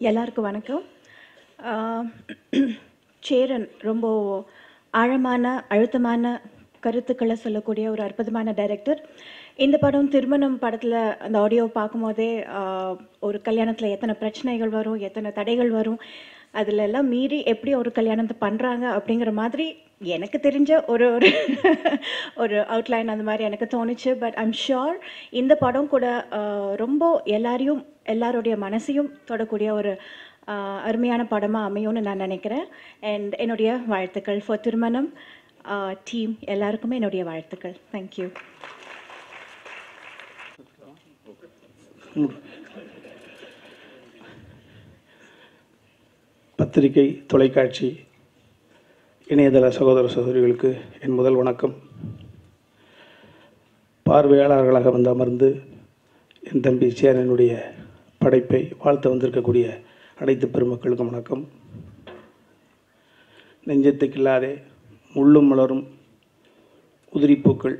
எல்லாருக்கும் வணக்கம். சேரன் ரொம்ப ஆழமான அழுத்தமான கருத்துக்களை சொல்லக்கூடிய ஒரு அற்புதமான டைரக்டர் இந்த படம் திருமணம் படத்தில் அந்த ஆடியோ பார்க்கும்போதே ஒரு கல்யாணத்தில் எத்தனை பிரச்சனைகள் வரும் எத்தனை தடைகள் வரும் அதில் எல்லாம் மீறி எப்படி ஒரு கல்யாணத்தை பண்ணுறாங்க அப்படிங்கிற மாதிரி எனக்கு தெரிஞ்ச ஒரு ஒரு ஒரு அவுட்லைன் அந்த மாதிரி எனக்கு தோணுச்சு. பட் ஐம் ஷுர் இந்த படம் கூட ரொம்ப எல்லாரையும் எல்லாருடைய மனசையும் தொடக்கூடிய ஒரு அருமையான படமாக அமையும்னு நான் நினைக்கிறேன். அண்ட் என்னுடைய வாழ்த்துக்கள் ஃபார் திருமணம் டீம் எல்லாருக்குமே என்னுடைய வாழ்த்துக்கள். தேங்க்யூ பத்திரிகை தொலைக்காட்சி இணையதள சகோதர சகோதரிகளுக்கு என் முதல் வணக்கம். பார்வையாளர்களாக வந்து அமர்ந்து என் தம்பி சேரனுடைய படைப்பை வாழ்த்து வந்திருக்கக்கூடிய அனைத்து பெருமக்களுக்கும் வணக்கம். நெஞ்சத்துக்கில்லாதே முள்ளும் மலரும் உதிரிப்பூக்கள்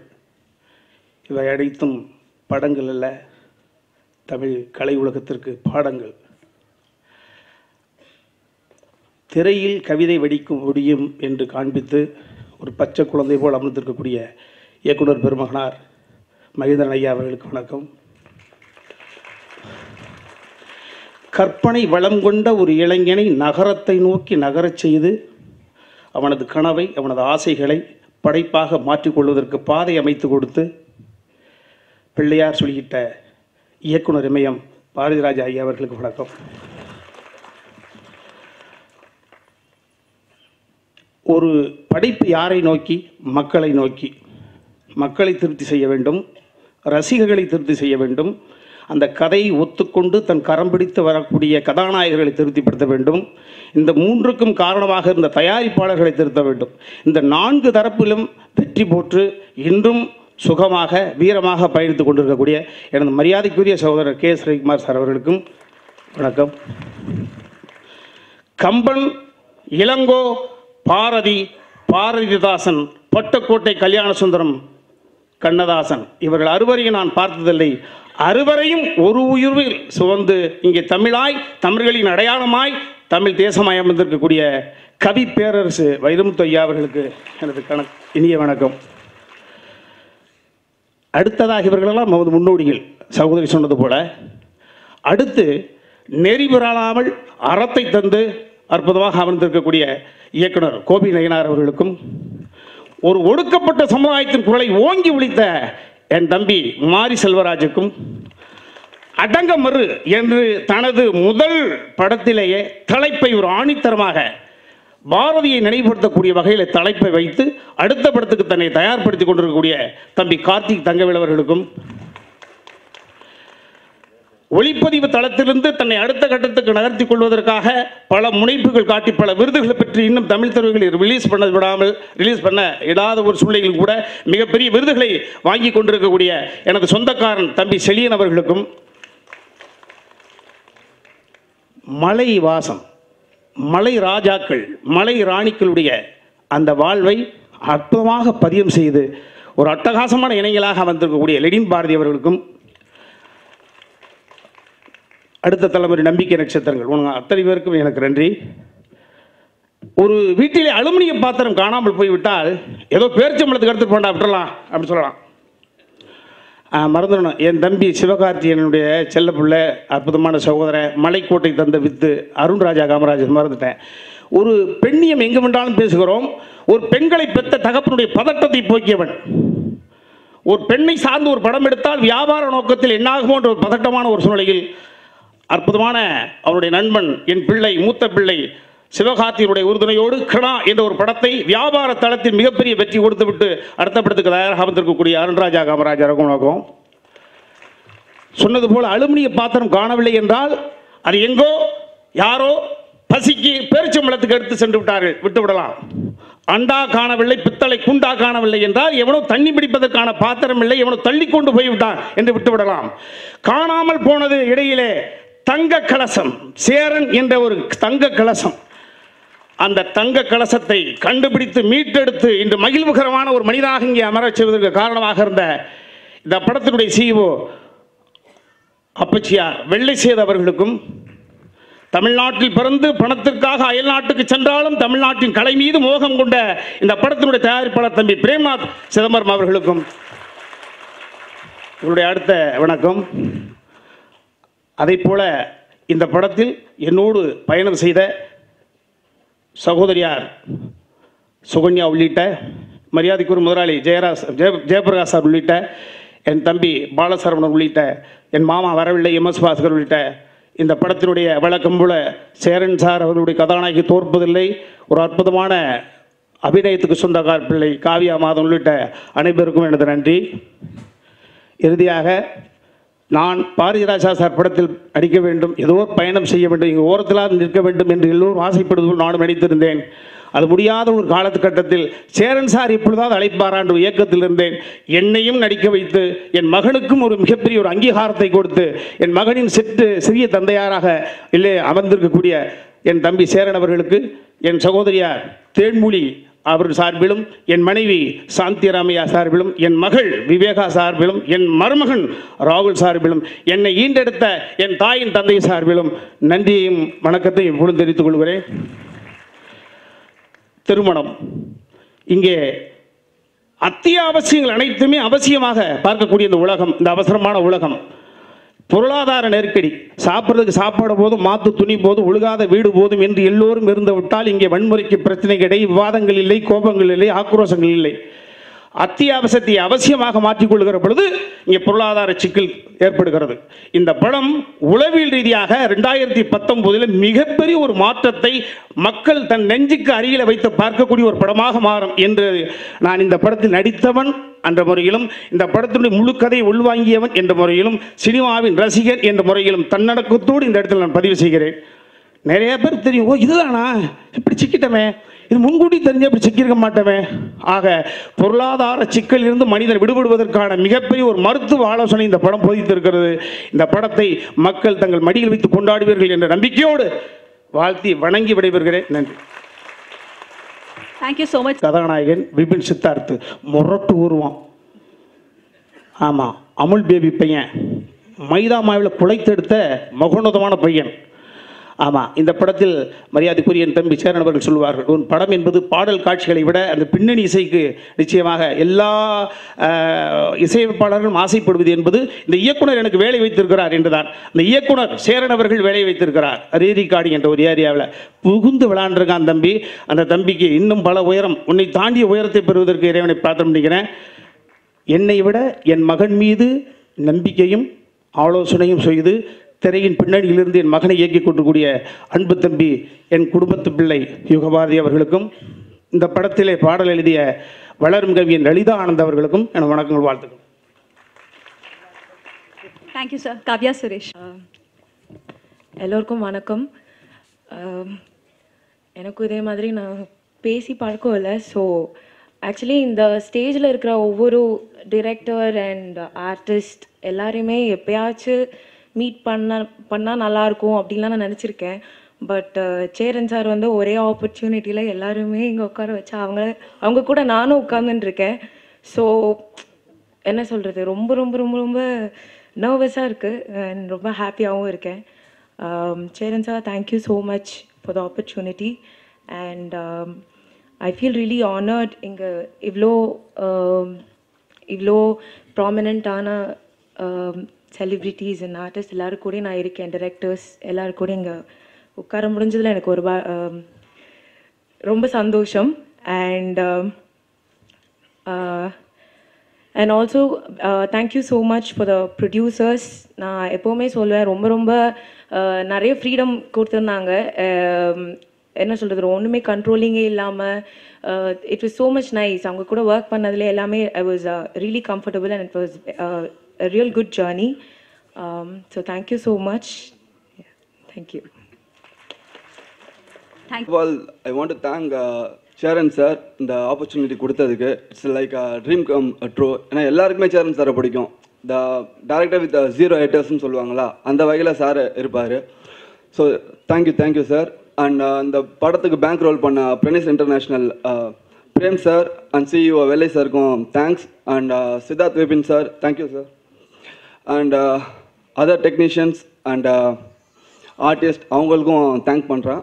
இவை அனைத்தும் படங்கள் அல்ல தமிழ் கலை உலகத்திற்கு பாடங்கள். திரையில் கவிதை வடிக்கும் முடியும் என்று காண்பித்து ஒரு பச்சை குழந்தை போல் அமர்ந்திருக்கக்கூடிய இயக்குனர் பெருமகனார் மகேந்திரன் ஐயா அவர்களுக்கு வணக்கம். கற்பனை வளம் கொண்ட ஒரு இளைஞனை நகரத்தை நோக்கி நகரச் செய்து அவனது கனவை அவனது ஆசைகளை படைப்பாக மாற்றிக்கொள்வதற்கு பாதை அமைத்து கொடுத்து பிள்ளையார் சொல்லிக்கிட்ட இயக்குனர் இமயம் பாரதிராஜா ஐயா அவர்களுக்கு வணக்கம். ஒரு படைப்பு யாரை நோக்கி? மக்களை நோக்கி. மக்களை திருப்தி செய்ய வேண்டும். ரசிகர்களை திருப்தி செய்ய வேண்டும். அந்த கதையை ஒத்துக்கொண்டு தன் கரம் பிடித்து வரக்கூடிய கதாநாயகர்களை திருப்திப்படுத்த வேண்டும். இந்த மூன்றுக்கும் காரணமாக இருந்த தயாரிப்பாளர்களை திருத்த வேண்டும். இந்த நான்கு தரப்பிலும் வெற்றி போற்று இன்றும் சுகமாக வீரமாக பயணித்து கொண்டிருக்கக்கூடிய எனது மரியாதைக்குரிய சகோதரர் கே. ஸ்ரீகுமார் சார் அவர்களுக்கும் வணக்கம். கம்பன் இளங்கோ பாரதி பாரதிதாசன் பட்டுக்கோட்டை கல்யாண சுந்தரம் கண்ணதாசன். இவர்கள் அறுவரையும் நான் பார்த்ததில்லை. அறுவரையும் ஒரு உயிர்வில் சுவந்து இங்கே தமிழாய் தமிழர்களின் அடையாளமாய் தமிழ் தேசமாய் அமர்ந்திருக்கக்கூடிய கவி பேரரசு வைரமுத்து ஐயா அவர்களுக்கு எனது கணக் இனிய வணக்கம். அடுத்ததாக இவர்களெல்லாம் நமது முன்னோடிகள். சகோதரி சொன்னது போல அடுத்து நெறி பெறாமல் அறத்தை தந்து அற்புதமாக அமர்ந்திருக்கக்கூடிய இயக்குனர் கோபி நயனார் அவர்களுக்கும் ஒரு ஒடுக்கப்பட்ட சமுதாயத்தின் குரலை ஓங்கி ஒழித்த என் தம்பி மாரி செல்வராஜுக்கும் அடங்க மறு என்று தனது முதல் படத்திலேயே தலைப்பை ஒரு ஆணித்தரமாக பாரதியை நினைவுபடுத்தக்கூடிய வகையில் தலைப்பை வைத்து அடுத்த படத்துக்கு தன்னை தயார்படுத்திக் கொண்டிருக்கக்கூடிய தம்பி கார்த்திக் தங்கவேல் அவர்களுக்கும் ஒளிப்பதிவு தளத்திலிருந்து தன்னை அடுத்த கட்டத்துக்கு நகர்த்திக் கொள்வதற்காக பல முனைப்புகள் காட்டி பல விருதுகளை பெற்று இன்னும் தமிழ் திரைகளில் ரிலீஸ் பண்ண விடாமல் ரிலீஸ் பண்ண இடாத ஒரு சூழ்நிலையில் கூட மிகப்பெரிய விருதுகளை வாங்கி கொண்டிருக்கக்கூடிய எனது சொந்தக்காரன் தம்பி செழியன் அவர்களுக்கும் மலை வாசம் மலை ராஜாக்கள் மலை ராணிகளுடைய அந்த வாழ்வை அற்புதமாக பதியம் செய்து ஒரு அட்டகாசமான இணைகளாக வந்திருக்கக்கூடிய லெனின் பாரதி அவர்களுக்கும் அடுத்த தலைமுறை நம்பிக்கை நட்சத்திரங்கள். உனக்கு அத்தனை பேருக்கும் எனக்கு நன்றி. ஒரு வீட்டிலே அலுமினிய பாத்திரம் காணாமல் போய்விட்டால் ஏதோ பேரிச்சம்பளத்துக்கு எடுத்துகிட்டு போண்டா விட்டுறலாம் அப்படின்னு சொல்லலாம். மறந்துடணும். என் தம்பி சிவகார்த்தியனுடைய செல்ல பிள்ளை அற்புதமான சகோதரன் மலைக்கோட்டை தந்த வித்து அருண்ராஜா காமராஜர் மறந்துட்டேன். ஒரு பெண்ணியம் எங்கு வேண்டாலும் பேசுகிறோம். ஒரு பெண்களை பெற்ற தகப்பனுடைய பதட்டத்தை போக்கியவன். ஒரு பெண்ணை சார்ந்து ஒரு படம் எடுத்தால் வியாபார நோக்கத்தில் என்னாகுமோ என்ற ஒரு பதட்டமான ஒரு சூழ்நிலையில் அற்புதமான அவருடைய நண்பன் என் பிள்ளை மூத்த பிள்ளை சிவகார்த்தியினுடைய உறுதுணையோடு கிரணா என்ற ஒரு படத்தை வியாபார தளத்தில் மிகப்பெரிய வெற்றி கொடுத்துவிட்டு அடுத்த படத்துக்கு தயாராக வந்திருக்கக்கூடிய அருண்ராஜா காமராஜா ரகுநாகம் சொன்னது போல் அலுமினிய பாத்திரம் காணவில்லை என்றால் அது எங்கோ யாரோ பசிக்கு பேரிச்சம்பளத்துக்கு எடுத்து சென்று விட்டார்கள் விட்டு விடலாம். அண்டா காணவில்லை பித்தளை குண்டா காணவில்லை என்றால் எவனோ தண்ணி பிடிப்பதற்கான பாத்திரம் இல்லை எவனோ தள்ளி கொண்டு போய்விட்டான் என்று விட்டு விடலாம். காணாமல் போனது இடையிலே தங்க கலசம் சேரன் என்ற ஒரு தங்க கலசம் அந்த தங்க கலசத்தை கண்டுபிடித்து மீட்டெடுத்து இன்று மகிழ்வுகரமான ஒரு மனிதனாக இங்கே அமரச் செய்வதற்கு காரணமாக இருந்த இந்த படத்தினுடைய சிஇஓ அப்பச்சியார் வெள்ளை சேது அவர்களுக்கும் தமிழ்நாட்டில் பிறந்து பணத்திற்காக அயல் நாட்டுக்கு சென்றாலும் தமிழ்நாட்டின் கலை மீது மோகம் கொண்ட இந்த படத்தினுடைய தயாரிப்பாளர் தம்பி பிரேம்நாத் சிதம்பரம் அவர்களுக்கும் உங்களுடைய அடுத்த வணக்கம். அதைப் போல இந்த படத்தில் என்னோடு பயணம் செய்த சகோதரியார் சுகன்யா உள்ளிட்ட மரியாதைக்குரிய முதலாளி ஜெயராஜ் ஜெய ஜெயபிரகாஷ் சார் உள்ளிட்ட என் தம்பி பாலசரவணன் உள்ளிட்ட என் மாமா வரவில்லை எம் எஸ் பாஸ்கர் உள்ளிட்ட இந்த படத்தினுடைய வழக்கம் போல சேரன் சார் அவர்களுடைய கதாநாயகி தோற்பதில்லை ஒரு அற்புதமான அபிநயத்துக்கு சொந்தக்கார் பிள்ளை காவியா மாதம் உள்ளிட்ட அனைவருக்கும் எனது நன்றி. இறுதியாக நான் பாரதிராஜா சார் படத்தில் நடிக்க வேண்டும் ஏதோ பயணம் செய்ய வேண்டும் இங்கே ஓரத்திலாக நிற்க வேண்டும் என்று எல்லோரும் ஆசைப்படுவதும் நானும் நினைத்திருந்தேன் அது முடியாத ஒரு காலகட்டத்தில் சேரன் சார் இப்பொழுதாவது அழைப்பாரான்ற ஒரு இயக்கத்தில் இருந்தேன். என்னையும் நடிக்க வைத்து என் மகனுக்கும் ஒரு மிகப்பெரிய ஒரு அங்கீகாரத்தை கொடுத்து என் மகனின் சிற்று சிறிய தந்தையாராக இல்லை அமர்ந்திருக்கக்கூடிய என் தம்பி சேரன் அவர்களுக்கு என் சகோதரியார் தேன்மொழி அவர் சார்பிலும் என் மனைவி சாந்திராமையா சார்பிலும் என் மகள் விவேகா சார்பிலும் என் மருமகன் ராகுல் சார்பிலும் என்னை ஈண்டெடுத்த என் தாயின் தந்தை சார்பிலும் நன்றியையும் வணக்கத்தையும் இப்பொழுது தெரிவித்துக் கொள்கிறேன். திருமணம். இங்கே அத்தியாவசியங்கள் அனைத்துமே அவசியமாக பார்க்கக்கூடிய இந்த உலகம் இந்த அவசரமான உலகம். பொருளாதார நெருக்கடி. சாப்பிட்றதுக்கு சாப்பாடு போதும் மாத்து துணி போதும் ஒழுகாத வீடு போதும் என்று எல்லோரும் இருந்து விட்டால் இங்கே வன்முறைக்கு பிரச்சனை கிடை விவாதங்கள் இல்லை கோபங்கள் இல்லை ஆக்ரோஷங்கள் இல்லை. அத்தியாவசியத்தை அவசியமாக மாற்றிக்கொள்கிற பொழுது இங்கே பொருளாதார சிக்கல் ஏற்படுகிறது. இந்த படம் உளவியல் ரீதியாக ரெண்டாயிரத்தி பத்தொன்பதில் மிகப்பெரிய ஒரு மாற்றத்தை மக்கள் தன் நெஞ்சுக்கு அருகில் வைத்து பார்க்கக்கூடிய ஒரு படமாக மாறும் என்று நான் இந்த படத்தில் நடித்தவன் என்ற முறையிலும் இந்த படத்தினுடைய முழு கதையை உள்வாங்கியவன் என்ற முறையிலும் சினிமாவின் ரசிகர் என்ற முறையிலும் தன்னடக்கத்தோடு இந்த இடத்தில் நான் பதிவு செய்கிறேன். நிறைய பேர் தெரியும் ஓ இதுதானா? இப்படி சிக்கிட்டமே. இது முன்கூட்டி தெரிஞ்சு அப்படி சிக்கியிருக்க மாட்டோமே ஆக பொருளாதார சிக்கலில் இருந்து மனிதன் விடுபடுவதற்கான மிகப்பெரிய ஒரு மருத்துவ ஆலோசனை இந்த படம் போதித்திருக்கிறது. இந்த படத்தை மக்கள் தங்கள் மடியில் வைத்து கொண்டாடுவீர்கள் என்ற நம்பிக்கையோடு வாழ்த்தி வணங்கி விடைபெறுகிறேன். நன்றி. தேங்க்யூ ஸோ மச் கதாநாயகன் விபின் சித்தார்த்து முரட்டு உருவம் ஆமாம் அமுல் பேபி பையன். மைதா மாவில் குலைத்தெடுத்த மகோன்னதமான பையன். ஆமாம் இந்த படத்தில் மரியாதைக்குரிய என் தம்பி சேரன் அவர்கள் சொல்லுவார்கள் உன் படம் என்பது பாடல் காட்சிகளை விட அந்த பின்னணி இசைக்கு நிச்சயமாக எல்லா இசையமைப்பாளர்களும் ஆசைப்படுவது என்பது இந்த இயக்குனர் எனக்கு வேலை வைத்திருக்கிறார் என்றுதான். இந்த இயக்குனர் சேரன் அவர்கள் வேலை வைத்திருக்கிறார். ரீரிகாடி என்ற ஒரு ஏரியாவில் புகுந்து விளாண்டுருக்கான் தம்பி. அந்த தம்பிக்கு இன்னும் பல உயரம் உன்னை தாண்டிய உயரத்தை பெறுவதற்கு இறைவனை பிரார்த்தனை பண்ணிக்கிறேன். என்னை விட என் மகன் மீது நம்பிக்கையும் ஆலோசனையும் செய்து திரையின் பின்னணியிலிருந்து என் மகனை இயக்கிக் கொண்டிருக்கூடிய அன்பு தம்பி என் குடும்பத்து பிள்ளை யுகபாரதி அவர்களுக்கும் இந்த படத்திலே பாடல் எழுதிய வளரும் கவியன் லலிதா ஆனந்த் அவர்களுக்கும் என் வணக்கங்கள் வாழ்த்துக்கள். தேங்க்யூ சார் காவ்யா சுரேஷ் எல்லோருக்கும் வணக்கம். எனக்கும் இதே மாதிரி நான் பேசி பழக்கம் இல்லை. ஸோ ஆக்சுவலி இந்த ஸ்டேஜில் இருக்கிற ஒவ்வொரு டிரெக்டர் அண்ட் ஆர்டிஸ்ட் எல்லாரையுமே எப்பயாச்சும் மீட் பண்ண பண்ணால் நல்லாயிருக்கும் அப்படின்லாம் நான் நினச்சிருக்கேன். பட் uh, சேரன் சார் வந்து ஒரே ஆப்பர்ச்சுனிட்டியில் எல்லாருமே இங்கே உட்கார வச்சு அவங்க அவங்க கூட நானும் உட்காந்துட்டுருக்கேன் ஸோ என்ன சொல்கிறது ரொம்ப ரொம்ப ரொம்ப ரொம்ப நர்வஸாக இருக்குது அண்ட் ரொம்ப ஹாப்பியாகவும் இருக்கேன். Um, Cheran sir thank you so much for the opportunity and I feel really honoured இங்கே இவ்வளோ இவ்வளோ ப்ராமினண்ட்டான செலிப்ரிட்டிஸ் அண்ட் ஆர்டிஸ்ட் எல்லோரும் கூட நான் இருக்கேன். டிரெக்டர்ஸ் எல்லோரும் கூட இங்கே உட்கார முடிஞ்சதில் எனக்கு ஒரு um, ரொம்ப சந்தோஷம். And and also thank you so much for the producers நான் எப்போவுமே சொல்லுவேன் ரொம்ப ரொம்ப uh, நிறைய ஃப்ரீடம் கொடுத்துருந்தாங்க. Um, என்ன சொல்கிறது ஒன்றுமே கண்ட்ரோலிங்கே இல்லாமல் it was so much nice அவங்க கூட ஒர்க் பண்ணதுல எல்லாமே I was really comfortable and it was real good journey so thank you so much thank you thank First of all, I want to thank uh, Cheran sir இந்த opportunity கொடுத்ததுக்கு. It's like dream come true ஏன்னா எல்லாருக்குமே சேரன் சாரை பிடிக்கும். The director with zero ஹேட்டர்ஸ்னு சொல்லுவாங்களா அந்த வகையில் சார் இருப்பார். So thank you thank you sir and இந்த படத்துக்கு பேங்க் ரோல் பண்ண Pranesh international Prem sir and CEO Vellai சாருக்கும் thanks and Siddharth Vipin sir thank you sir and other technicians and artist அவங்களுக்கும் தேங்க் பண்ணுறேன்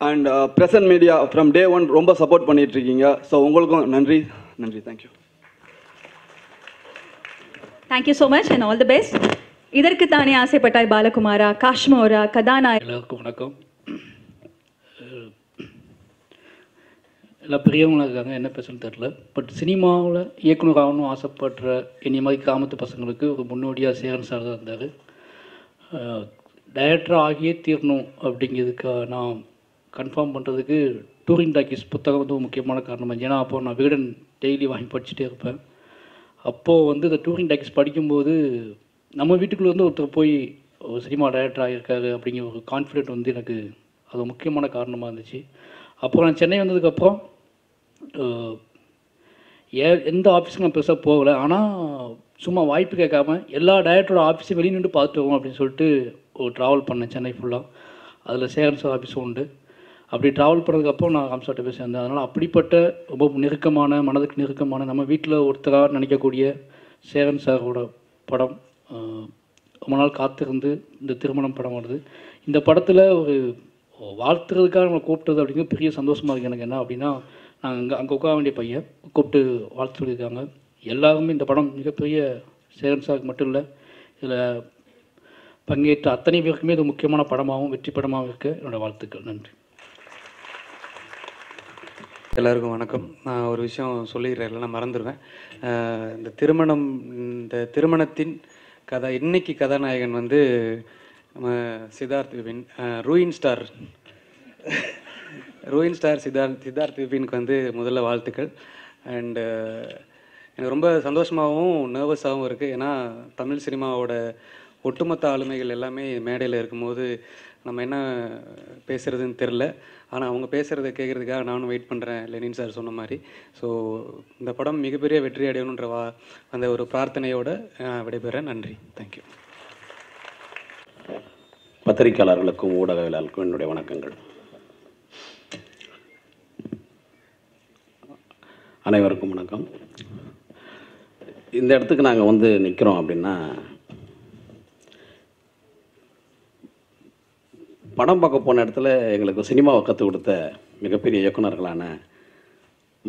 and present media from day one ரொம்ப support பண்ணிட்டு இருக்கீங்க so உங்களுக்கும் நன்றி. நன்றி. Thank you thank you so much and all the best இதற்கு தானே ஆசைப்பட்டாய் பாலகுமாரா காஷ்மோரா கதாநாயக். எல்லாருக்கும் வணக்கம். எல்லாம் பெரியவங்களாக இருக்காங்க என்ன பேசணும்னு தெரில பட் சினிமாவில் இயக்குனர் ஆகணும் ஆசைப்படுற என்னை மாதிரி கிராமத்து பசங்களுக்கு ஒரு முன்னோடியாக சேரன் சார் தான் இருந்தார். டைரக்டர் ஆகியே தீரணும் அப்படிங்கிறதுக்கு நான் கன்ஃபார்ம் பண்ணுறதுக்கு டூரிங் டாக்கிஸ் புத்தகம் வந்து ஒரு முக்கியமான காரணம். ஏன்னா அப்போ நான் விகடன் டெய்லி வாங்கி படிச்சுட்டே இருப்பேன். அப்போது வந்து இந்த டூரிங் டாக்கிஸ் படிக்கும்போது நம்ம வீட்டுக்குள்ளே வந்து ஒருத்தர் போய் ஒரு சினிமா டைரக்டர் ஆகியிருக்காரு அப்படிங்கிற ஒரு கான்ஃபிடென்ட் வந்து எனக்கு அது முக்கியமான காரணமாக இருந்துச்சு. அப்புறம் நான் சென்னை வந்ததுக்கப்புறம் ஏ எந்த ஆஃபீஸுக்கும் நான் பெருசாக போகலை. ஆனால் சும்மா வாய்ப்பு கேட்காம எல்லா டைரக்டரோட ஆஃபீஸையும் வெளியே நின்று பார்த்துட்டு அப்படின்னு சொல்லிட்டு ஒரு ட்ராவல் பண்ணேன் சென்னை ஃபுல்லாக அதில் சேகரன் சார் ஆஃபீஸும் உண்டு. அப்படி ட்ராவல் பண்ணதுக்கப்புறம் நான் ஹம்சாட்ட போய் சேர்ந்தேன். அதனால் அப்படிப்பட்ட ரொம்ப நெருக்கமான மனதுக்கு நெருக்கமான நம்ம வீட்டில் ஒருத்தராக நினைக்கக்கூடிய சேகன் சாரோட படம் ரொம்ப நாள் காத்திருந்து இந்த திருமணம் படம் வருது. இந்த படத்தில் ஒரு வாழ்த்துறதுக்காக நம்ம கூப்பிட்டது அப்படிங்கிறது பெரிய சந்தோஷமாக இருக்குது எனக்கு. என்ன அப்படின்னா நான் அங்கே அங்கே உட்கார வேண்டிய பையன் கூப்பிட்டு வாழ்த்து சொல்லியிருக்காங்க. எல்லாருமே இந்த படம் மிகப்பெரிய சேகன் சாருக்கு மட்டும் இல்லை இதில் பங்கேற்ற அத்தனை பேருக்குமே இது முக்கியமான படமாகவும் வெற்றி படமாகவும் இருக்க. என்னோடய வாழ்த்துக்கள். நன்றி. எல்லாருக்கும் வணக்கம். நான் ஒரு விஷயம் சொல்லிடுறேன் இல்லைன்னா மறந்துடுவேன். இந்த திருமணம் இந்த திருமணத்தின் கதை இன்னைக்கு கதாநாயகன் வந்து நம்ம சித்தார்த் விபின் ரூயின் ஸ்டார். ரோயின் ஸ்டார் சித்தார்த் சித்தார்த் விபினுக்கு வந்து முதல்ல வாழ்த்துக்கள். அண்டு uh, எனக்கு ரொம்ப சந்தோஷமாகவும் நர்வஸாகவும் இருக்குது ஏன்னா தமிழ் சினிமாவோட ஒட்டுமொத்த ஆளுமைகள் எல்லாமே மேடையில் இருக்கும்போது நம்ம என்ன பேசுகிறதுன்னு தெரில ஆனால் அவங்க பேசுகிறத கேட்குறதுக்காக நானும் வெயிட் பண்ணுறேன் லெனின் சார் சொன்ன மாதிரி. ஸோ இந்த படம் மிகப்பெரிய வெற்றி அடையணுன்ற வா அந்த ஒரு பிரார்த்தனையோட விடைபெறேன். நன்றி. தேங்க்யூ பத்திரிகையாளர்களுக்கும் ஊடகவியலாளருக்கும் என்னுடைய வணக்கங்கள். அனைவருக்கும் வணக்கம். இந்த இடத்துக்கு நாங்கள் வந்து நிற்கிறோம் அப்படின்னா படம் பார்க்க போன இடத்துல எங்களுக்கு சினிமாவை கற்றுக் கொடுத்த மிகப்பெரிய இயக்குநர்களான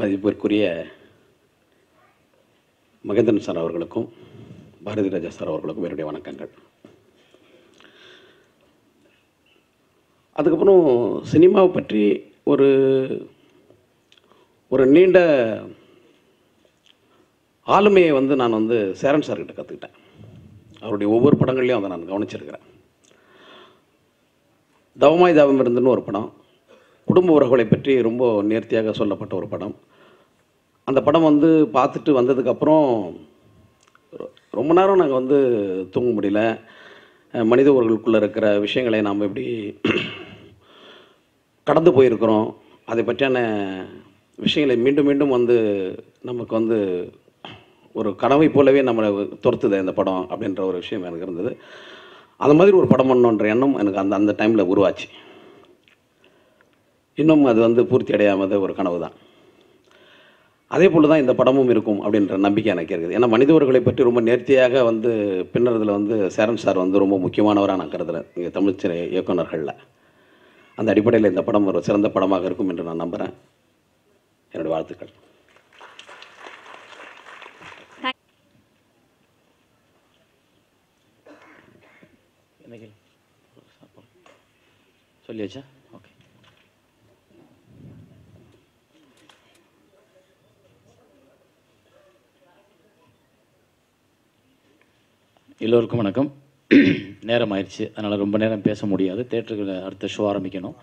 மதிப்பிற்குரிய மகேந்திரன் சார் அவர்களுக்கும் பாரதி ராஜா சார் அவர்களுக்கும் என்னுடைய வணக்கங்கள். அதுக்கப்புறம் சினிமாவை பற்றி ஒரு ஒரு நீண்ட ஆளுமையை வந்து நான் வந்து சேரன் சார்கிட்ட கற்றுக்கிட்டேன் அவருடைய ஒவ்வொரு படங்கள்லையும் அதை நான் கவனிச்சிருக்கிறேன். தவமாய் தவம் இருந்துன்னு ஒரு படம் குடும்ப உறவுகளை பற்றி ரொம்ப நேர்த்தியாக சொல்லப்பட்ட ஒரு படம். அந்த படம் வந்து பார்த்துட்டு வந்ததுக்கப்புறம் ரொ- ரொம்ப நேரம் நாங்கள் வந்து தூங்க முடியல. மனித உறவுகளுக்குள்ளே இருக்கிற விஷயங்களை நாம் எப்படி கடந்து போயிருக்கிறோம். அதை பற்றியான விஷயங்களை மீண்டும் மீண்டும் வந்து நமக்கு வந்து ஒரு கனவை போலவே நம்மளை துரத்துது இந்த படம் அப்படின்ற ஒரு விஷயம் எனக்கு இருந்தது. அந்த மாதிரி ஒரு படம் பண்ணணுன்ற எண்ணம் எனக்கு அந்த அந்த டைமில் உருவாச்சு. இன்னும் அது வந்து பூர்த்தி அடையாமத ஒரு கனவு தான் அதே போல் தான் இந்த படமும் இருக்கும் அப்படின்ற நம்பிக்கை எனக்கு இருக்குது. ஏன்னா மனிதவர்களை பற்றி ரொம்ப நேர்த்தியாக வந்து பின்னறதில் வந்து சேரன் சார் வந்து ரொம்ப முக்கியமானவராக நான் கருதுகிறேன் இங்கே தமிழ் இயக்குநர்களில். இயக்குனர்களில் அந்த அடிப்படையில் இந்த படம் ஒரு சிறந்த படமாக இருக்கும் என்று நான் நம்புகிறேன் என்னுடைய வாழ்த்துக்கள். சொல்லியாச்சா? ஓகே. எல்லோருக்கும் வணக்கம். நேரம் ஆயிடுச்சு அதனால் ரொம்ப நேரம் பேச முடியாது. தேட்டருக்கு அடுத்த ஷோ ஆரம்பிக்கணும்.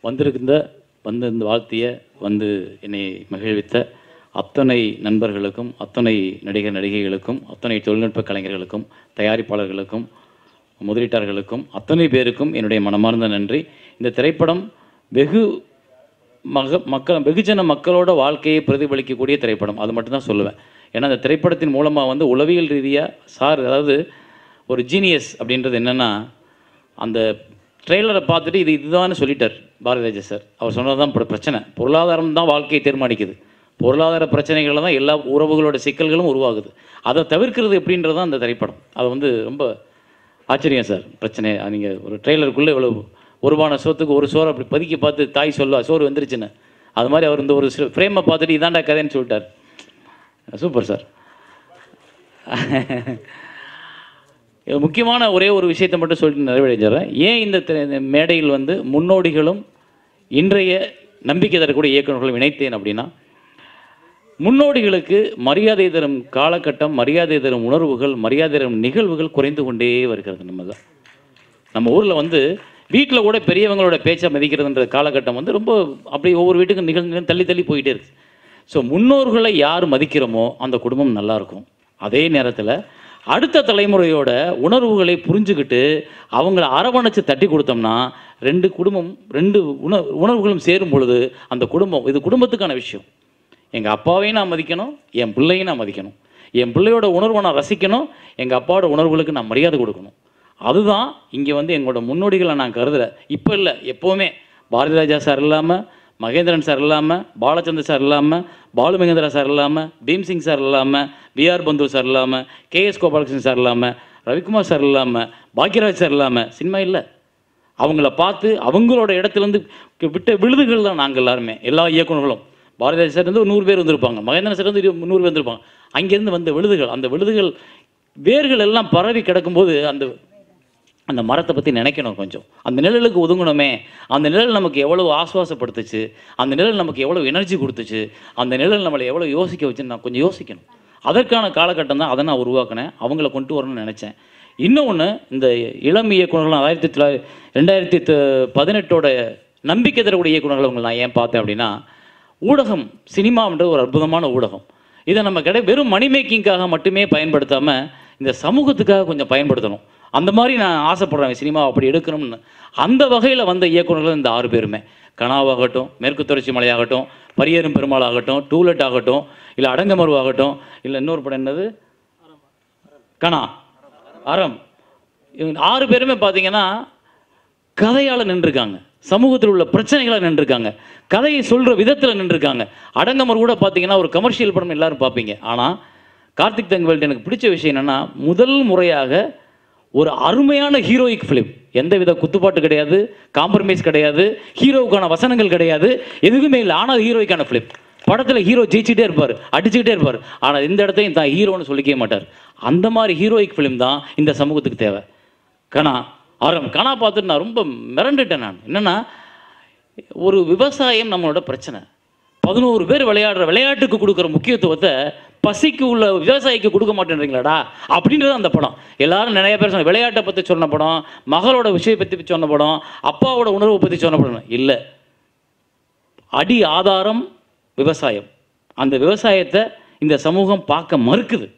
வந்திருக்கிற வந்து இந்த வாழ்த்திய வந்து என்னை மகிழ்வித்த அத்தனை நண்பர்களுக்கும் அத்தனை நடிகர் நடிகைகளுக்கும் அத்தனை தொழில்நுட்ப கலைஞர்களுக்கும் தயாரிப்பாளர்களுக்கும் முதலீட்டாளர்களுக்கும் அத்தனை பேருக்கும் என்னுடைய மனமார்ந்த நன்றி. இந்த திரைப்படம் வெகு மக மக்கள் வெகுஜன மக்களோட வாழ்க்கையை பிரதிபலிக்கக்கூடிய திரைப்படம். அது மட்டும்தான் சொல்லுவேன். ஏன்னா அந்த திரைப்படத்தின் மூலமாக வந்து உளவியல் ரீதியாக சார் அதாவது ஒரு ஜீனியஸ் அப்படின்றது என்னென்னா அந்த ட்ரெய்லரை பார்த்துட்டு இது இதுதான் சொல்லிட்டார். பாரதிராஜா சார் அவர் சொன்னது தான் பிரச்சனை. பொருளாதாரம் தான் வாழ்க்கையை தீர்மானிக்குது. பொருளாதார பிரச்சனைகளில் தான் எல்லா உறவுகளோட சிக்கல்களும் உருவாகுது. அதை தவிர்க்கிறது எப்படின்றது தான் அந்த திரைப்படம். அது வந்து ரொம்ப ஆச்சரியம் சார் பிரச்சனை. நீங்கள் ஒரு ட்ரெய்லருக்குள்ளே இவ்வளோ உருவான சோத்துக்கு ஒரு சோறு அப்படி பதுக்கி பார்த்து தாய் சொல்லுவா சோறு வந்துருச்சுன்னு. அது மாதிரி அவர் இந்த ஒரு ஃப்ரேமை பார்த்துட்டு இதாண்டா கதைன்னு சொல்லிட்டார். Super sir. முக்கியமான ஒரே ஒரு விஷயத்தை மட்டும் சொல்லிட்டு நிறைவடைஞ்சிடறேன் ஏன் இந்த மேடையில் வந்து முன்னோடிகளும் இன்றைய நம்பிக்கை தரக்கூடிய இயக்குநர்களும் இணைத்தேன் அப்படின்னா முன்னோடிகளுக்கு மரியாதை தரும் காலகட்டம் மரியாதை தரும் உணர்வுகள் மரியாதை தரும் நிகழ்வுகள் குறைந்து கொண்டே வருகிறது நம்ம தான் நம்ம ஊரில் வந்து வீட்டில் கூட பெரியவங்களோட பேச்சை மதிக்கிறதுன்ற காலகட்டம் வந்து ரொம்ப அப்படி ஒவ்வொரு வீட்டுக்கும் நிகழ்ந்து தள்ளி தள்ளி போயிட்டே இருக்கு. ஸோ முன்னோர்களை யார் மதிக்கிறோமோ அந்த குடும்பம் நல்லாயிருக்கும் அதே நேரத்தில் அடுத்த தலைமுறையோட உணர்வுகளை புரிஞ்சுக்கிட்டு அவங்கள அரவணைச்சு தட்டி கொடுத்தோம்னா ரெண்டு குடும்பம் ரெண்டு உண உணர்வுகளும் சேரும் பொழுது அந்த குடும்பம் இது குடும்பத்துக்கான விஷயம். எங்கள் அப்பாவையும் நான் மதிக்கணும் என் பிள்ளையும் நான் மதிக்கணும். என் பிள்ளையோட உணர்வை நான் ரசிக்கணும் எங்கள் அப்பாவோட உணர்வுகளுக்கு நான் மரியாதை கொடுக்கணும். அதுதான் இங்கே வந்து எங்களோட முன்னோடிகளை நான் கருதுகிறேன் இப்போ இல்லை எப்போவுமே பாரதிராஜா சார் இல்லாமல் மகேந்திரன் சார் இல்லாமல் பாலச்சந்தர் சார் இல்லாமல் பாலு மகேந்திரா சார் இல்லாமல் பீம்சிங் சார் இல்லாமல் பிஆர் பந்து சார் இல்லாமல் கேஎஸ் கோபாலகிருஷ்ணன் சார் இல்லாமல் ரவிக்குமார் சார் இல்லாமல் பாக்யராஜ் சார் இல்லாமல் சினிமா இல்லை. அவங்கள பார்த்து அவங்களோட இடத்துலேருந்து விட்ட விழுதுகள் தான் நாங்கள் எல்லாருமே எல்லா இயக்குனர்களும் பாரதிராஜ் சார் இருந்து ஒரு நூறு பேர் வந்திருப்பாங்க மகேந்திரன் சார் வந்து நூறு பேர் வந்திருப்பாங்க. அங்கேருந்து வந்த விழுதுகள் அந்த விழுதுகள் வேர்கள் எல்லாம் பரவி கிடக்கும்போது அந்த அந்த மரத்தை பற்றி நினைக்கணும் கொஞ்சம். அந்த நிழலுக்கு ஒதுங்கணுமே. அந்த நிழல் நமக்கு எவ்வளோ ஆசுவாசப்படுத்துச்சு? அந்த நிழல் நமக்கு எவ்வளோ எனர்ஜி கொடுத்துச்சு? அந்த நிழல் நம்மளை எவ்வளோ யோசிக்க வச்சுன்னு நான் கொஞ்சம் யோசிக்கணும். அதற்கான காலகட்டம் தான் அதை நான் உருவாக்கினேன். அவங்கள கொண்டு வரணும்னு நினச்சேன். இன்னொன்று இந்த இளம் இயக்குநர்கள் ஆயிரத்தி தொள்ளாயிரத்தி ரெண்டாயிரத்தி த- பதினெட்டோட நம்பிக்கை தரக்கூடிய இயக்குநர்கள் அவங்களை நான் ஏன் பார்த்தேன் அப்படின்னா ஊடகம் சினிமான்ற ஒரு அற்புதமான ஊடகம். இதை நம்ம கிடை வெறும் மணி மேக்கிங்காக மட்டுமே பயன்படுத்தாமல் இந்த சமூகத்துக்காக கொஞ்சம் பயன்படுத்தணும். அந்த மாதிரி நான் ஆசைப்படுறேன் சினிமா அப்படி எடுக்கணும்னு. அந்த வகையில் வந்த இயக்குனர்கள் இந்த ஆறு பேருமே. கனாவாகட்டும் மேற்கு தொடர்ச்சி மலையாகட்டும் பரியரும் பெருமாள் ஆகட்டும் டூலெட் ஆகட்டும் இல்லை அடங்கமர்வு ஆகட்டும் இல்லை இன்னொரு படம் என்னது? கணா அறம். இவங்க ஆறு பேருமே பார்த்தீங்கன்னா கதையால் நின்றுருக்காங்க. சமூகத்தில் உள்ள பிரச்சனைகளை நின்றுருக்காங்க. கதையை சொல்கிற விதத்தில் நின்றுருக்காங்க. அடங்கமர் கூட பார்த்தீங்கன்னா ஒரு கமர்ஷியல் படம் எல்லாரும் பார்ப்பீங்க ஆனால் கார்த்திக் தங்கவேல்ட்டு எனக்கு பிடிச்ச விஷயம் என்னென்னா முதல் முறையாக ஒரு அருமையான ஹீரோயிக் ஃபிலிம் எந்தவித குத்துப்பாட்டு கிடையாது காம்ப்ரமைஸ் கிடையாது ஹீரோவுக்கான வசனங்கள் கிடையாது எதுவுமே இல்லை. ஆனால் ஹீரோய்க்கான ஃபிலிம் படத்தில் ஹீரோ ஜெயிச்சுட்டே இருப்பார் அடிச்சுக்கிட்டே இருப்பார். ஆனால் இந்த இடத்தையும் தான் ஹீரோன்னு சொல்லிக்கவே மாட்டார். அந்த மாதிரி ஹீரோயிக் ஃபிலிம் தான் இந்த சமூகத்துக்கு தேவை. கணா ஆரம் கணா பார்த்துட்டு நான் ரொம்ப மிரண்டுட்டேன் நான். என்னென்னா ஒரு விவசாயம் நம்மளோட பிரச்சனை. பதினோரு பேர் விளையாடுற விளையாட்டுக்கு கொடுக்குற முக்கியத்துவத்தை பசிக்கு உள்ள விவசாயிக்கு கொடுக்க மாட்டேன்றீங்களாடா? அப்படின்றது அந்த படம். எல்லாரும் நிறைய பேர் சொன்ன விளையாட்டை பற்றி சொன்ன படம் மகளோட விஷயம் பற்றி சொன்ன படம் அப்பாவோட உணர்வை பற்றி சொன்ன படம். இல்லை. அடி ஆதாரம் விவசாயம். அந்த விவசாயத்தை இந்த சமூகம் பார்க்க மறுக்குது.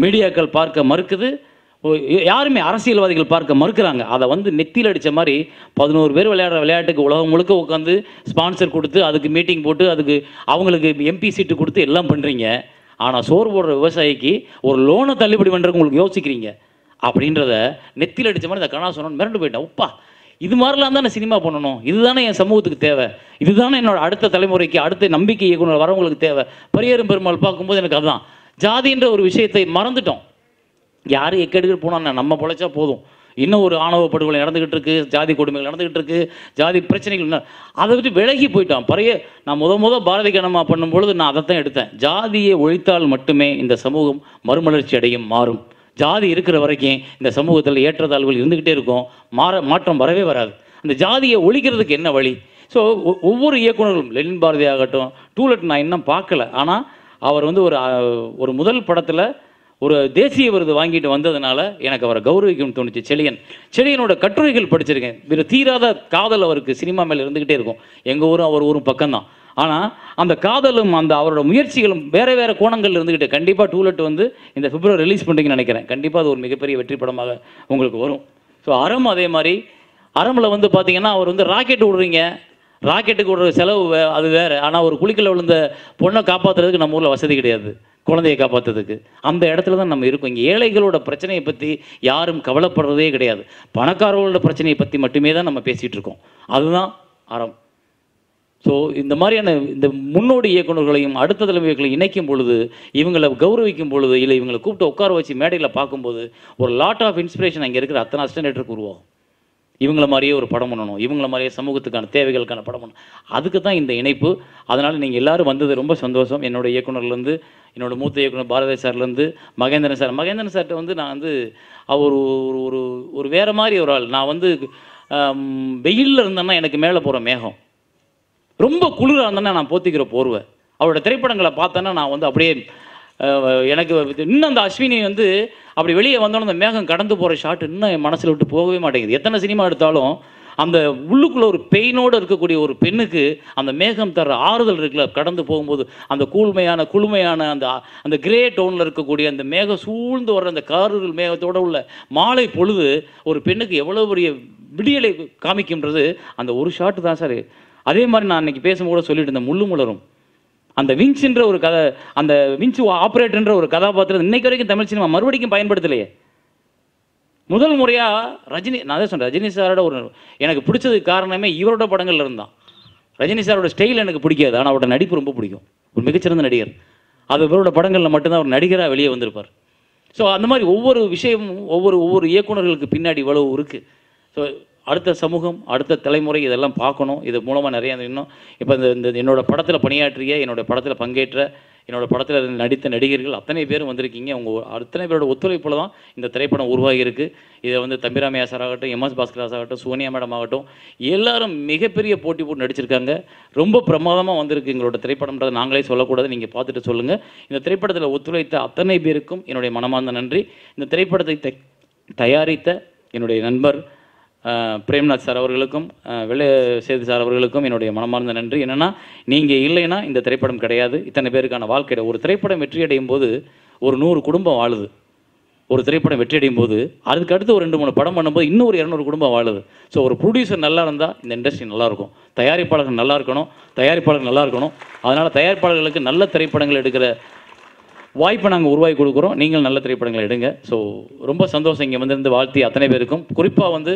மீடியாக்கள் பார்க்க மறுக்குது. ஓ- யாருமே அரசியல்வாதிகள் பார்க்க மறுக்கிறாங்க. அதை வந்து நெத்தியில் அடித்த மாதிரி பதினோரு பேர் விளையாடுற விளையாட்டுக்கு உலகம் முழுக்க உட்காந்து ஸ்பான்சர் கொடுத்து அதுக்கு மீட்டிங் போட்டு அதுக்கு அவங்களுக்கு எம்பி சீட்டு கொடுத்து எல்லாம் பண்ணுறீங்க ஆனால் சோறு போடுற விவசாயிக்கு ஒரு லோனை தள்ளுபடி பண்ணுறதுக்கு உங்களுக்கு யோசிக்கிறீங்க? அப்படின்றத நெத்தியில் அடித்த மாதிரி இந்த கணா சொன்னோன்னு மிரண்டு போயிட்டேன் உப்பா இது மாதிரிலாம் தானே சினிமா பண்ணணும்? இதுதானே என் சமூகத்துக்கு தேவை. இதுதானே என்னோட அடுத்த தலைமுறைக்கு அடுத்த நம்பிக்கை இயக்குனர் வரவங்களுக்கு தேவை. பரியரும் பெருமாள் பார்க்கும்போது எனக்கு அதுதான். ஜாதின்ற ஒரு விஷயத்தை மறந்துட்டோம். யார் எக்கெடுக்கிட்டு போனால் நம்ம பொழைச்சா போதும். இன்னும் ஒரு ஆணவ படுகொலை நடந்துகிட்டு இருக்கு ஜாதி கொடுமைகள் நடந்துகிட்டு இருக்கு ஜாதி பிரச்சனைகள் அதை பற்றி விலகி போயிட்டான். பறைய நான் முத முத பாரதி கணமா பண்ணும்பொழுது நான் அதைத்தான் எடுத்தேன். ஜாதியை ஒழித்தால் மட்டுமே இந்த சமூகம் மறுமலர்ச்சி அடையும் மாறும். ஜாதி இருக்கிற வரைக்கும் இந்த சமூகத்தில் ஏற்றத்தாழ்வுகள் இருந்துக்கிட்டே இருக்கும். மாற மாற்றம் வரவே வராது. அந்த ஜாதியை ஒழிக்கிறதுக்கு என்ன வழி? ஸோ ஒவ்வொரு இயக்குநர்களும் லெனின் பாரதி ஆகட்டும் டூலெட் நான் இன்னும் பார்க்கல. ஆனால் அவர் வந்து ஒரு ஒரு முதல் படத்தில் ஒரு தேசிய விருது வாங்கிட்டு வந்ததுனால எனக்கு அவரை கௌரவிக்கும் தோணுச்சு. செழியன். செழியனோட கட்டுரைகள் படிச்சிருக்கேன். வேறு தீராத காதல் அவருக்கு சினிமா மேலே இருந்துக்கிட்டே இருக்கும். எங்கள் ஊரும் அவர் ஊரும் பக்கம்தான். ஆனால் அந்த காதலும் அந்த அவரோட முயற்சிகளும் வேறு வேறு கோணங்கள் இருந்துக்கிட்டு கண்டிப்பாக டூலெட் வந்து இந்த பிப்ரவரி ரிலீஸ் பண்ணுறீங்கன்னு நினைக்கிறேன். கண்டிப்பாக அது ஒரு மிகப்பெரிய வெற்றி படமாக உங்களுக்கு வரும். ஸோ அறம் அதே மாதிரி அறமில் வந்து பார்த்தீங்கன்னா அவர் வந்து ராக்கெட் விடுறீங்க. ராக்கெட்டுக்கு விடுற செலவு வே- அது வேறு. ஆனால் ஒரு குளிக்கல விழுந்த பொண்ணை காப்பாற்றுறதுக்கு நம்ம ஊரில் வசதி கிடையாது. குழந்தையை காப்பாற்றுறதுக்கு அந்த இடத்துல தான் நம்ம இருக்கோம். இங்கே ஏழைகளோட பிரச்சனையை பற்றி யாரும் கவலைப்படுறதே கிடையாது. பணக்காரர்களோட பிரச்சனையை பற்றி மட்டுமே தான் நம்ம பேசிகிட்டு இருக்கோம். அதுதான் அறம். ஸோ இந்த மாதிரியான இந்த முன்னோடி இயக்குனர்களையும் அடுத்த தலைமைகளையும் இணைக்கும் பொழுது இவங்களை கௌரவிக்கும் பொழுது இல்லை இவங்களை கூப்பிட்டு உட்கார வச்சு மேடையில் பார்க்கும்போது ஒரு லாட் ஆஃப் இன்ஸ்பிரேஷன் அங்கே இருக்கிற அத்தனை அஸ்டனேட்டருக்கு உருவாகும். இவங்கள மாதிரியே ஒரு படம் பண்ணணும் இவங்கள மாதிரியே சமூகத்துக்கான தேவைகளுக்கான படம் பண்ணணும். அதுக்கு தான் இந்த இணைப்பு. அதனால் நீங்கள் எல்லாரும் வந்தது ரொம்ப சந்தோஷம். என்னோடய இயக்குனர்லேருந்து என்னோடய மூத்த இயக்குனர் பாரதி சார்லேருந்து மகேந்திரன் சார். மகேந்திரன் சார்கிட்ட வந்து நான் வந்து அவர் ஒரு ஒரு ஒரு வேறு மாதிரி ஒரு ஆள். நான் வந்து வெயிலில் இருந்தேன்னா எனக்கு மேலே போகிற மேகம். ரொம்ப குளிராக இருந்தேன்னா நான் போத்திக்கிற போர்வை. அவரோட திரைப்படங்களை பார்த்தேன்னா நான் வந்து அப்படியே எனக்கு இன்னும் அந்த அஸ்வினி வந்து அப்படி வெளியே வந்தோன்னே அந்த மேகம் கடந்து போகிற ஷாட் இன்னும் என் மனசில் விட்டு போகவே மாட்டேங்குது. எத்தனை சினிமா எடுத்தாலும் அந்த உள்ளுக்குள்ளே ஒரு பெயினோடு இருக்கக்கூடிய ஒரு பெண்ணுக்கு அந்த மேகம் தர ஆறுதல் இருக்குல்ல கடந்து போகும்போது அந்த கூழ்மையான குளுமையான அந்த அந்த கிரே டோனில் இருக்கக்கூடிய அந்த மேகம் சூழ்ந்து வர்ற அந்த காரூர்கள் மேகத்தோட உள்ள மாலை பொழுது ஒரு பெண்ணுக்கு எவ்வளோ பெரிய விடியலை காமிக்கின்றது அந்த ஒரு ஷாட்டு தான் சார். அதே மாதிரி நான் அன்றைக்கி பேசும்போது சொல்லிட்டு இருந்தேன் முள்ளு முளரும். அந்த விங்ஸ்ன்ற ஒரு கதை அந்த விங்ஸ் ஆப்ரேட்டர்ன்ற ஒரு கதாபாத்திரம் இன்னைக்கு வரைக்கும் தமிழ் சினிமா மறுபடியும் பயன்படுத்தலையே. முதல் முறையாக ரஜினி நான் தான் சொல்கிறேன் ரஜினி சாரோட ஒரு எனக்கு பிடிச்சதுக்கு காரணமே இவரோட படங்கள்ல இருந்தான். ரஜினி சாரோட ஸ்டைல் எனக்கு பிடிக்காது ஆனால் அவரோட நடிப்பு ரொம்ப பிடிக்கும். ஒரு மிகச்சிறந்த நடிகர். அது இவரோட படங்களில் மட்டும்தான் ஒரு நடிகராக வெளியே வந்திருப்பார். ஸோ அந்த மாதிரி ஒவ்வொரு விஷயமும் ஒவ்வொரு ஒவ்வொரு இயக்குனர்களுக்கு பின்னாடி இவ்வளவு இருக்குது ஸோ அடுத்த சமூகம் அடுத்த தலைமுறை இதெல்லாம் பார்க்கணும். இது மூலமாக நிறைய இன்னும் இப்போ இந்த இந்த என்னோடய படத்தில் பணியாற்றிய என்னோடய படத்தில் பங்கேற்ற என்னோடய படத்தில் நடித்த நடிகர்கள் அத்தனை பேரும் வந்திருக்கீங்க. உங்கள் அத்தனை பேரோட ஒத்துழைப்பில் தான் இந்த திரைப்படம் உருவாகியிருக்கு. இதை வந்து தம்பிராமையா சார் ஆகட்டும் எம்எஸ் பாஸ்கராஸ் ஆகட்டும் சோனியா மேடம் ஆகட்டும் எல்லாரும் மிகப்பெரிய போட்டி போட்டு நடிச்சிருக்காங்க. ரொம்ப பிரமாதமாக வந்திருக்கு எங்களோட திரைப்படம்ன்றதை. நாங்களே சொல்லக்கூடாது நீங்கள் பார்த்துட்டு சொல்லுங்கள் இந்த திரைப்படத்தில் ஒத்துழைத்த அத்தனை பேருக்கும் என்னுடைய மனமார்ந்த நன்றி. இந்த திரைப்படத்தை த- தயாரித்த என்னுடைய நண்பர் பிரேம்நாத் சார் அவர்களுக்கும் வெள்ளை சேது சார் அவர்களுக்கும் என்னுடைய மனமார்ந்த நன்றி. என்னென்னா நீங்கள் இல்லைன்னா இந்த திரைப்படம் கிடையாது. இத்தனை பேருக்கான வாழ்க்கையில ஒரு திரைப்படம் வெற்றியடையும் போது ஒரு நூறு குடும்பம் வாழுது. ஒரு திரைப்படம் வெற்றியடையும் போது அதுக்கு அடுத்து ஒரு ரெண்டு மூணு படம் பண்ணும்போது இன்னும் ஒரு இரநூறு குடும்பம் வாழுது. ஸோ ஒரு ப்ரொடியூசர் நல்லா இருந்தால் இந்த இண்டஸ்ட்ரி நல்லா இருக்கும் தயாரிப்பாளர்கள் நல்லா இருக்கணும். தயாரிப்பாளர்கள் நல்லா இருக்கணும். அதனால் தயாரிப்பாளர்களுக்கு நல்ல திரைப்படங்கள் எடுக்கிற வாய்ப்பை நாங்கள் உருவாக்கி கொடுக்குறோம். நீங்கள் நல்ல திரைப்படங்களை எடுங்க. ஸோ ரொம்ப சந்தோஷம் இங்கே வந்திருந்து வாழ்த்தி அத்தனை பேருக்கும். குறிப்பாக வந்து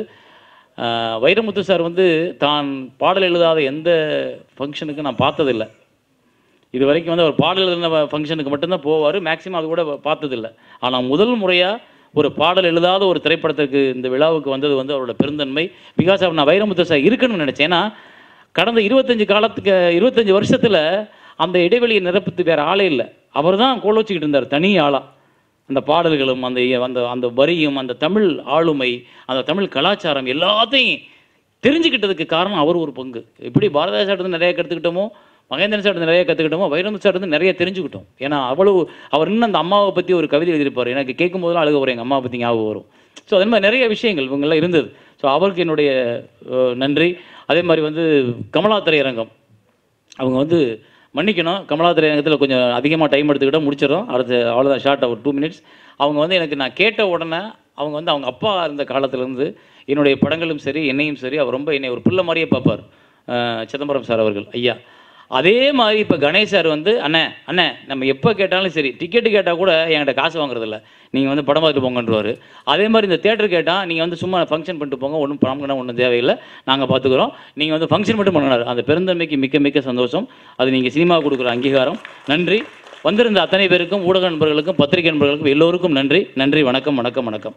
வைரமுத்து சார் வந்து தான் பாடல் எழுதாத எந்த ஃபங்க்ஷனுக்கு நான் பார்த்ததில்லை. இது வரைக்கும் வந்து அவர் பாடல் எழுதின ஃபங்க்ஷனுக்கு மட்டும்தான் போவார் மேக்ஸிமம் அது கூட பார்த்ததில்லை. ஆனால் முதல் முறையாக ஒரு பாடல் எழுதாத ஒரு திரைப்படத்திற்கு இந்த விழாவுக்கு வந்தது வந்து அவரோட பெருந்தன்மை. பிகாஸ் நான் வைரமுத்து சார் இருக்கணும்னு நினச்சேன். ஏன்னா கடந்த இருபத்தஞ்சு காலத்துக்கு இருபத்தஞ்சு வருஷத்தில் அந்த இடைவெளியை நிரப்பத்து வேறு ஆளே இல்லை. அவர் தான் கோல வச்சுக்கிட்டு இருந்தார் தனி ஆளாக அந்த பாடல்களும் அந்த அந்த அந்த வரியும் அந்த தமிழ் ஆளுமை அந்த தமிழ் கலாச்சாரம் எல்லாத்தையும் தெரிஞ்சுக்கிட்டதுக்கு காரணம் அவர் ஒரு பங்கு. எப்படி பாரதிய சார் நிறைய கற்றுக்கிட்டோமோ மகேந்திரன் சார் நிறைய கற்றுக்கிட்டோமோ வைரமுத்து சார்ட்டு நிறைய தெரிஞ்சுக்கிட்டோம். ஏன்னா அவ்வளவு அவர் இன்னும் அந்த அம்மாவை பற்றி ஒரு கவிதை எழுதியிருப்பார். எனக்கு கேட்கும் போதெல்லாம் அழுக வரும் எங்கள் அம்மாவை பற்றி ஞாபகம் வரும். ஸோ அதே மாதிரி நிறைய விஷயங்கள் இவங்கெல்லாம் இருந்தது. ஸோ அவருக்கு என்னுடைய நன்றி. அதே மாதிரி வந்து கமலா திரையரங்கம் அவங்க வந்து மன்னிக்கணும். கமலா திரையரங்கத்தில் கொஞ்சம் அதிகமாக டைம் எடுத்துக்கிட்டால் முடிச்சிடும் அடுத்து அவ்வளோதான் ஷார்ட் ஒரு டூ மினிட்ஸ் அவங்க வந்து எனக்கு நான் கேட்ட உடனே அவங்க வந்து அவங்க அப்பா இருந்த காலத்துலேருந்து என்னுடைய படங்களும் சரி என்னையும் சரி அவர் ரொம்ப என்னை ஒரு பிள்ளை மாதிரியே பார்ப்பார். சிதம்பரம் சார் அவர்கள் ஐயா. அதே மாதிரி இப்போ கணேஷ் சார் வந்து அண்ணே அண்ணே நம்ம எப்போ கேட்டாலும் சரி டிக்கெட்டு கேட்டால் கூட என்கிட்ட காசு வாங்குறதில்ல. நீங்கள் வந்து படம் பார்த்துட்டு போங்கன்றவர். அதே மாதிரி இந்த தேட்டர் கேட்டால் நீங்கள் வந்து சும்மா ஃபங்க்ஷன் பண்ணிட்டு போங்க ஒன்றும் பணம் ஒன்றும் தேவையில்லை. நாங்கள் பார்த்துக்குறோம் நீங்கள் வந்து ஃபங்க்ஷன் மட்டும் பண்ணினார். அந்த பெருந்தன்மைக்கு மிக்க மிக்க சந்தோஷம். அது நீங்கள் சினிமா கொடுக்குற அங்கீகாரம். நன்றி. வந்திருந்த அத்தனை பேருக்கும் ஊடக நண்பர்களுக்கும் பத்திரிகை நண்பர்களுக்கும் எல்லோருக்கும் நன்றி. நன்றி. வணக்கம் வணக்கம் வணக்கம்.